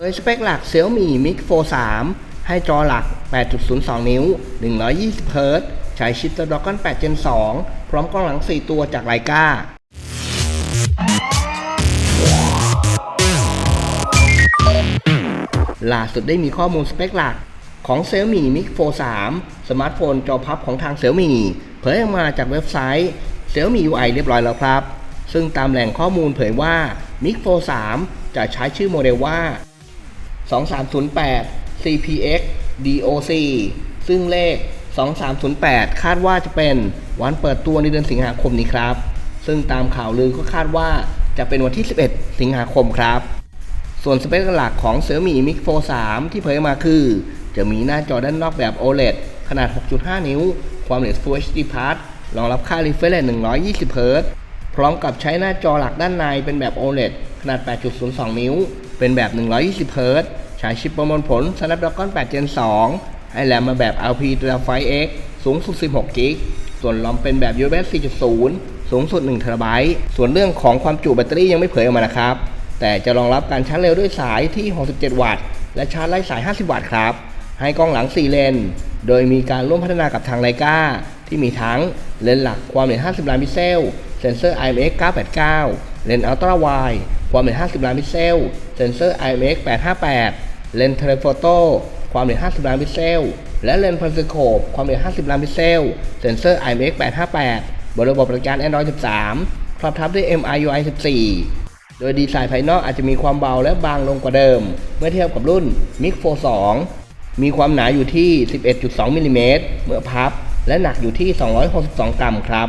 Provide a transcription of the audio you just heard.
โดยสเปคหลัก Xiaomi Mix Fold 3 ให้จอหลัก 8.02 นิ้ว 120 Hz ใช้ชิป Snapdragon 8 Gen 2 พร้อมกล้องหลัง 4 ตัวจากไลกาล่าสุดได้มีข้อมูลสเปคหลักของ Xiaomi Mix Fold 3 สมาร์ทโฟนจอพับของทาง Xiaomi เผยออกมาจากเว็บไซต์ Xiaomi UI เรียบร้อยแล้วครับ ซึ่งตามแหล่งข้อมูลเผยว่า Mix Fold 3 จะใช้ชื่อโมเดลว่า 2308 CPX DOC ซึ่งเลข 2308 คาดว่าจะเป็นวันเปิดตัวในเดือนสิงหาคมนี้ครับ ซึ่งตามข่าวลือก็คาดว่าจะเป็นวันที่ 11 สิงหาคมครับ ส่วนสเปคหลักของ Xiaomi Mix Fold 3 ที่เผยมาคือ จะมีหน้าจอด้านนอกแบบ OLED ขนาด 6.5 นิ้ว ความละเอียด Full HD Plus รองรับค่า refresh rate 120 Hz พร้อมกับใช้หน้าจอหลักด้านในเป็นแบบ OLED ขนาด 8.02 นิ้ว เป็นแบบ 120 Hz ใช้ชิปประมวลผล Snapdragon 8 Gen 2 ให้แรมมาแบบ LP X สูงสุด 16 g b ส่วนลอมเป็นแบบ USB 4.0 สูงสุด 1 t b ส่วนเรื่องของความจุแบตเตอรี่ยังไม่เผยออกมานะครับ แต่จะรองรับการชาร์จเร็วด้วยสายที่ 67 วัตต์ และชาร์จไร้สาย 50 วัตต์ครับ ให้กล้องหลัง 4 เลน โดยมีการร่วมพัฒนากับทางไลกาที่มีทั้งเลนส์หลักความละเอียด 50 ล้านพิกเซล เซนเซอร์ IMX 989 เลนส์อัลตร้าไวด์ ความละเอียด 50 ล้านพิกเซล เซนเซอร์ IMX 858 เลนส์เทเลโฟโต้ ความละเอียด 50 ล้านพิกเซล และเลนส์พันสโคป ความละเอียด 50 ล้านพิกเซล เซนเซอร์ IMX 858 บนระบบปฏิบัติการ Android 13พร้อมทับด้วย MIUI 14 โดยดีไซน์ภายนอกอาจจะมีความเบาและบางลงกว่าเดิม เมื่อเทียบกับรุ่น Mix Fold 2มีความหนาอยู่ที่ 11.2มิลลิเมตรเมื่อพับ และหนักอยู่ที่ 262 กรัมครับ